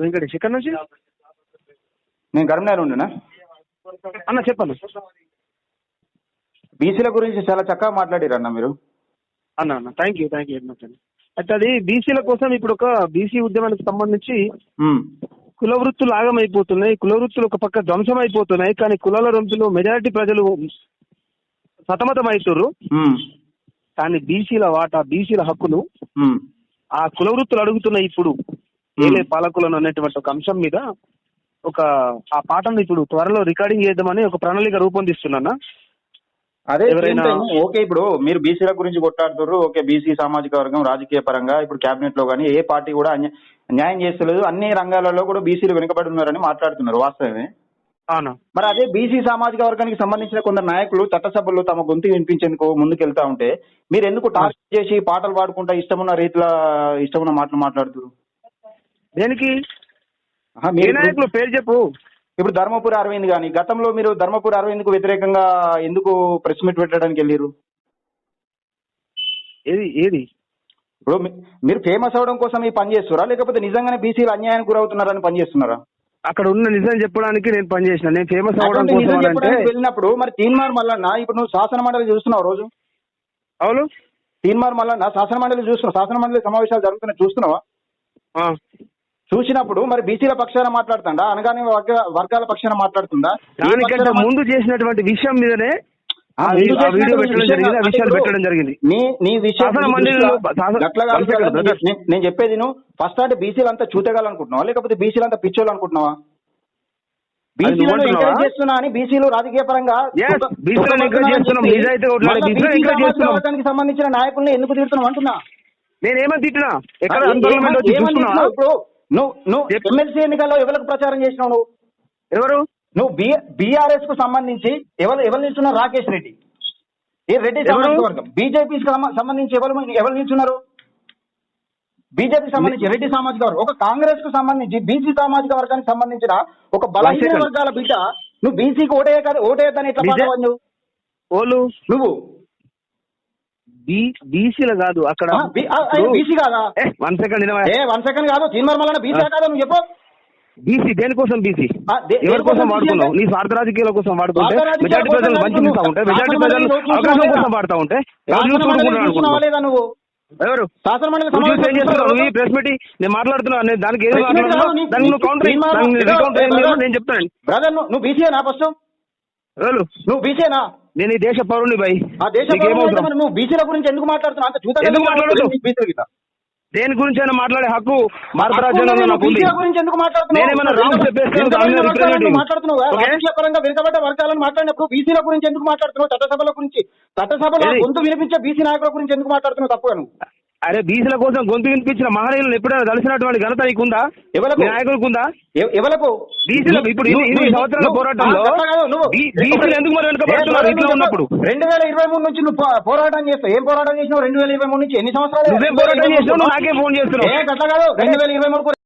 వెంకటేష్ ఎక్కడి నుంచి? నేను కరీంనగర్ ఉండునా అన్న చెప్పండి. బీసీల గురించి చాలా చక్కగా మాట్లాడారు అన్న మీరు. అన్న అన్న thank you thank you very much అండి అయితే అది బీసీల కోసం ఇప్పుడు ఒక బీసీ ఉద్యమానికి సంబంధించి కుల వృత్తులు ఆగమైపోతున్నాయి. కుల వృత్తులు ఒక పక్క ధ్వంసం అయిపోతున్నాయి కానీ కులాల వృత్తులు మెజారిటీ ప్రజలు సతమతం అవుతుర్రు కానీ బీసీల వాటా బీసీల హక్కులు ఆ కుల వృత్తులు అడుగుతున్నాయి ఇప్పుడు. ఏలే పాలకులను అనేటువంటి ఒక అంశం మీద ఒక ఆ పాటను ఇప్పుడు త్వరలో రికార్డింగ్ చేద్దామని ఒక ప్రణాళిక రూపొందిస్తున్నా అదే ఎవరైనా- ఓకే ఇప్పుడు మీరు బీసీల గురించి కొట్లాడుతున్నారు ఓకే బీసీ సామాజిక వర్గం రాజకీయ పరంగా ఇప్పుడు కేబినెట్లో కానీ ఏ పార్టీ కూడా న్యాయం చేస్తలేదు అన్ని రంగాలలో కూడా బీసీలు వెనుకబడి ఉన్నారని మాట్లాడుతున్నారు వాస్తవమే? అవునా. మరి అదే బీసీ సామాజిక వర్గానికి సంబంధించిన కొందరు నాయకులు చట్టసభల్లో తమ గొంతు వినిపించేందుకు ముందుకెళ్తా ఉంటే మీరు ఎందుకు టార్గెట్ చేసి పాటలు పాడుకుంటా ఇష్టమున్న రీతిలో ఇష్టమున్న మాటలు మాట్లాడుతున్నారు దేనికి? ఏ మీరు నాయకులు పేరు చెప్పు. ఇప్పుడు ధర్మపురి అరవింద్ గాని గతంలో మీరు ధర్మపురి అరవింద్కు వ్యతిరేకంగా ఎందుకు ప్రెస్ మీట్ పెట్టడానికి వెళ్ళారు ఏది ఏది? ఇప్పుడు మీ- మీరు ఫేమస్ అవడం కోసం ఈ పని చేస్తున్నారా? లేకపోతే నిజంగానే బీసీలు అన్యాయానికి గురవుతున్నారని పని చేస్తున్నారా? అక్కడ ఉన్న నిజం చెప్పడానికి నేను పనిచేసిన నేను ఫేమస్ కోసం అంటే చెప్పడానికి వెళ్ళినప్పుడు మరి తీన్మార్ మల్లన్న ఇప్పుడు నువ్వు శాసన మండలి చూస్తున్నావు రోజు? అవును. తీన్మార్ మల్లన్న శాసన మండలి చూస్తున్నావు. శాసన మండలి సమావేశాలు జరుగుతున్నాయి. చూస్తున్నావా. చూసినప్పుడు మరి బీసీల పక్షాన మాట్లాడుతుందా? అనగానే వర్గ వర్గాల పక్షాన మాట్లాడుతుందా? దానికంటే ముందు చేసినటువంటి విషయం మీదనే వీడియో పెట్టడం జరిగింది ఆ విషయాలు పెట్టడం జరిగింది. నీ నీ విషయం. నేను- చెప్పేది నువ్వు ఫస్ట్ అంటే బీసీలు అంతా చూతగాలు అనుకుంటున్నావా? లేకపోతే బీసీలు అంతా పిచ్చోళ్ళు అనుకుంటున్నావా బీసీలను నువ్వంటున్నావా? ఎంకరేజ్ చేస్తున్నా. అని బీసీలు రాజకీయ పరంగా. వర్గానికి సంబంధించిన నాయకుల్ని ఎందుకు తిడుతున్నావు అంటున్నా? నేనేమని తిట్టినా? ఎక్కడ ఇప్పుడు నువ్వు నువ్వు. ఎమ్మెల్సీ ఎన్నికల్లో ఎవరికి ప్రచారం చేసినావు నువ్వు? ఎవరు? నువ్వు బీఆర్ఎస్కు సంబంధించి ఎవరు ఎవరు నిల్చున్నారు? రాకేష్ రెడ్డి. ఏ రెడ్డి వర్గం? బీజేపీ సంబంధించి ఎవరు ఎవరు నిల్చున్నారు? బీజేపీకి సంబంధించి రెడ్డి సామాజిక వర్గం. ఒక కాంగ్రెస్కు సంబంధించి బీసీ సామాజిక వర్గానికి సంబంధించిన ఒక బలహీన. వర్గాల బిడ్డ నువ్వు బీసీకి ఓటే ఓటేయద్దని ఎట్లా నువ్వు? ఓలు. నువ్వు బీ బీసీలు కాదు అక్కడ బీసీ కాదా? వన్ సెకండ్ ఏ వన్ సెకండ్ కాదు తీన్మర్మలన్న బీసీ కాదా నువ్వు చెప్పు. బీసీ దేనికోసం బీసీ? ఎవరి కోసం వాడుకున్నావు? నీ స్వార్థ రాజకీయాల కోసం వాడుకుంటే మెజార్టీ ప్రజలు వంచిస్తా నువ్వు. ఉంటే మెజార్టీ ప్రజలు అవకాశం కోసం? వాడుతా ఉంటే నువ్వు? ఎవరు? ప్రెస్ మీట్ నేను మాట్లాడుతున్నా నేను దానికి ఏది నీ- దానికి నువ్వు నీ- కౌంటర్ నీ నేను చెప్తాను. బ్రదర్ నువ్వు నువ్వు బీసీనా ఫస్ట్? నువ్వు బీసీనా నేను ఈ దేశ పౌరుని భయ్ ఆ దేశ నువ్వు బీసీల గురించి ఎందుకు మాట్లాడుతున్నావు? అంత చూత ఎందుకు మాట్లాడొద్దు? దేని గురించి అయినా మాట్లాడే హక్కు భారత రాజ్యాంగంలో నాకు ఉంది. బీసీల గురించి ఎందుకు మాట్లాడుతున్నావు? నేనేమన్నా wrong చెప్పేస్తే వెనుకబడిన దాని మీద వర్గాలను representative. మాట్లాడుతున్నావు? Okay? రాజకీయ పరంగా వెనుకబడ్డ వర్గాలను మాట్లాడినప్పుడు బీసీల గురించి ఎందుకు మాట్లాడుతున్నావు? చట్టసభల గురించి. చట్టసభలో? గొంతు వినిపించే బీసీ నాయకుల గురించి ఎందుకు మాట్లాడుతున్నావు? తప్పుగా నువ్వు. అరే బీసీల కోసం గొంతు వినిపించిన మహనీయులను ఎప్పుడైనా కలిసినటువంటి ఘనత నీకుందా? ఎవలకు? మీ నాయకులకు ఉందా ఎవ- ఎవలకు బీసీలకు ఇప్పుడు ఇన్ని- సంవత్సరాల పోరాటంలో బీసీలు ఎందుకు మరి వెనుకబడుతున్నారు ఇట్లా ఉన్నప్పుడు? రెండు వేల ఇరవై మూడు నుంచి నువ్వు పోరాటం చేస్తావు. ఏం పోరాటం చేసినావు రెండు వేల ఇరవై మూడు నుంచి? ఎన్ని సంవత్సరాలు? నువ్వేం పోరాటం చేసినావు? నాకే ఫోన్ చేస్తున్నావు. అట్లా కాదు. రెండు వేల ఇరవై మూడు